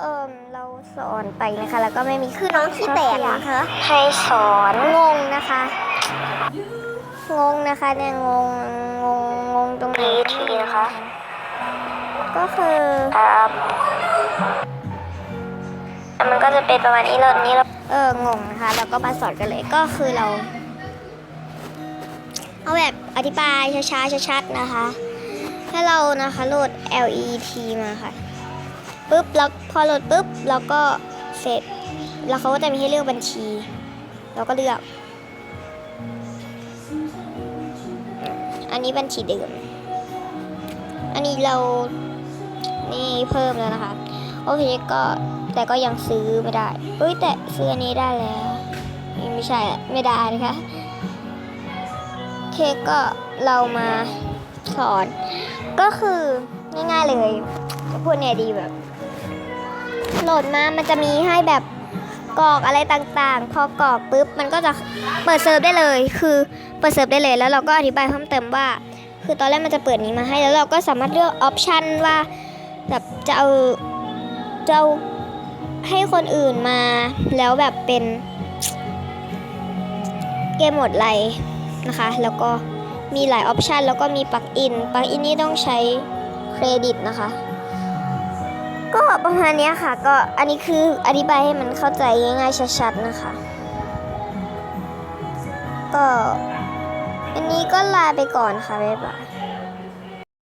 เอิมเราสอนไปนะคะ แล้วก็ไม่มีคือน้องที่แตกนะคะให้สอนงงนะคะ งงนะคะเนี่ยงงงงงงตรงไหนทีทีนะคะก็คือครับแล้วมันก็จะเป็นประมาณนี้เรานี้เราเอองงนะคะแล้วก็มาสอนกันเลยก็คือเราเอาแบบอธิบายช้าๆชัดๆนะคะ ให้เรานะคะโหลด LET มาค่ะ ปุ๊บแล้วพอโหลดปุ๊บเราก็เสร็จ แล้วเขาก็จะมีให้เลือกบัญชี เราก็เลือก อันนี้บัญชีเดิม อันนี้เรานี่เพิ่มแล้วนะคะ โอเคก็แต่ก็ยังซื้อไม่ได้เอ้ยแต่ซื้ออันนี้ได้แล้วไม่ใช่ไม่ได้นะคะเคก็เรามาสอน ก็คือง่ายๆเลยพูดเนี่ยดีแบบ โหลดมา มันจะมีให้แบบกรอกอะไรต่างๆ พอกรอกปุ๊บ มันก็จะเปิดเซิร์ฟได้เลย คือเปิดเซิร์ฟได้เลย แล้วเราก็อธิบายเพิ่มเติมว่า คือตอนแรกมันจะเปิดนี้มาให้ แล้วเราก็สามารถเลือกออปชันว่าแบบจะเอาจะเอาให้คนอื่นมา แล้วแบบเป็นเกมโหมดไรนะคะ แล้วก็มีหลายออปชันแล้วก็มีปลั๊กอิน ปลั๊กอินนี่ต้องใช้เครดิตนะคะ ก็ประมาณนี้ค่ะ ก็อันนี้คืออธิบายให้มันเข้าใจง่ายๆชัดๆนะคะ ก็อันนี้ก็ลาไปก่อนค่ะบ๊ายบาย